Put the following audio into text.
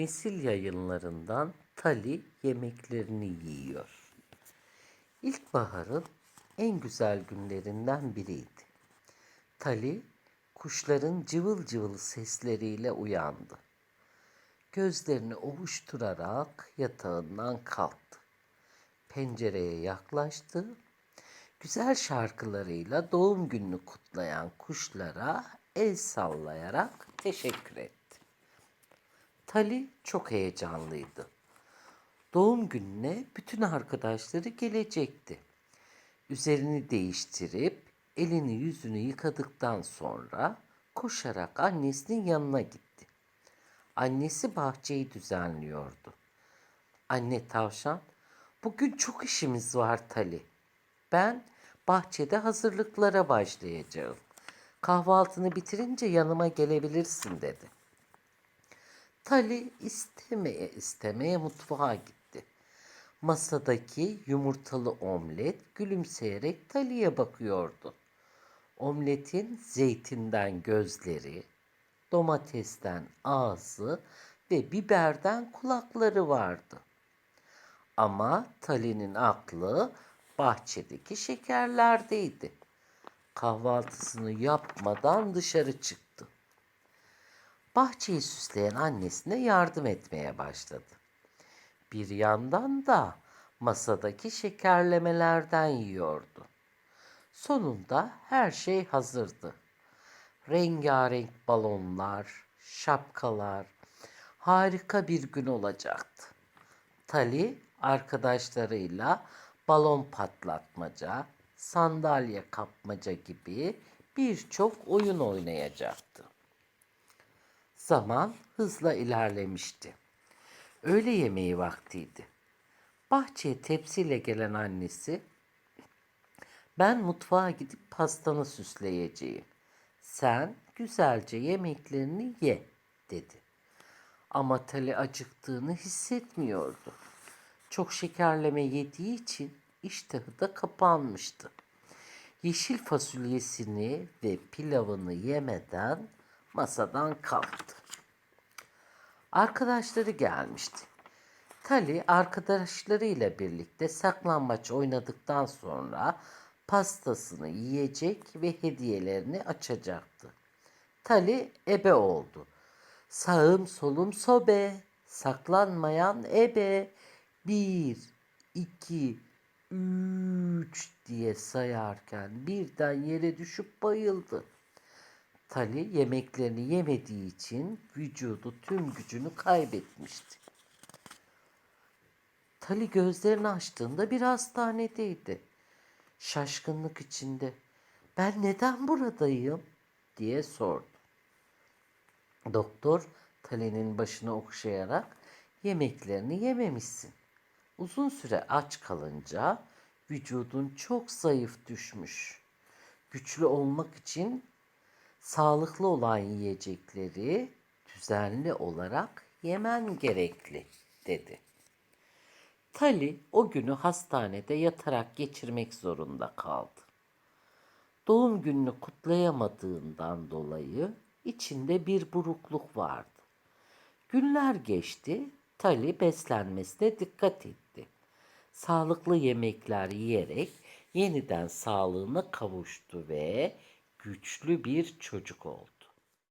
Nesil yayınlarından Tali yemeklerini yiyor. İlkbaharın en güzel günlerinden biriydi. Tali kuşların cıvıl cıvıl sesleriyle uyandı. Gözlerini ovuşturarak yatağından kalktı. Pencereye yaklaştı. Güzel şarkılarıyla doğum gününü kutlayan kuşlara el sallayarak teşekkür etti. Tali çok heyecanlıydı. Doğum gününe bütün arkadaşları gelecekti. Üzerini değiştirip elini yüzünü yıkadıktan sonra koşarak annesinin yanına gitti. Annesi bahçeyi düzenliyordu. Anne tavşan, bugün çok işimiz var Tali. Ben bahçede hazırlıklara başlayacağım. Kahvaltını bitirince yanıma gelebilirsin dedi. Tali istemeye istemeye mutfağa gitti. Masadaki yumurtalı omlet gülümseyerek Tali'ye bakıyordu. Omletin zeytinden gözleri, domatesten ağzı ve biberden kulakları vardı. Ama Tali'nin aklı bahçedeki şekerlerdeydi. Kahvaltısını yapmadan dışarı çıktı. Bahçeyi süsleyen annesine yardım etmeye başladı. Bir yandan da masadaki şekerlemelerden yiyordu. Sonunda her şey hazırdı. Rengarenk balonlar, şapkalar, harika bir gün olacaktı. Tali arkadaşlarıyla balon patlatmaca, sandalye kapmaca gibi birçok oyun oynayacaktı. Zaman hızla ilerlemişti. Öğle yemeği vaktiydi. Bahçeye tepsiyle gelen annesi, ben mutfağa gidip pastanı süsleyeceğim. Sen güzelce yemeklerini ye, dedi. Ama Tali acıktığını hissetmiyordu. Çok şekerleme yediği için iştahı da kapanmıştı. Yeşil fasulyesini ve pilavını yemeden masadan kalktı. Arkadaşları gelmişti. Tali arkadaşlarıyla birlikte saklambaç oynadıktan sonra pastasını yiyecek ve hediyelerini açacaktı. Tali ebe oldu. Sağım solum sobe, saklanmayan ebe. Bir, iki, üç diye sayarken birden yere düşüp bayıldı. Tali yemeklerini yemediği için vücudu tüm gücünü kaybetmişti. Tali gözlerini açtığında bir hastanedeydi. Şaşkınlık içinde ben neden buradayım diye sordu. Doktor Tali'nin başını okşayarak yemeklerini yememişsin. Uzun süre aç kalınca vücudun çok zayıf düşmüş. Güçlü olmak için sağlıklı olan yiyecekleri düzenli olarak yemen gerekli dedi. Tali o günü hastanede yatarak geçirmek zorunda kaldı. Doğum gününü kutlayamadığından dolayı içinde bir burukluk vardı. Günler geçti, Tali beslenmesine dikkat etti. Sağlıklı yemekler yiyerek yeniden sağlığına kavuştu ve güçlü bir çocuk oldu.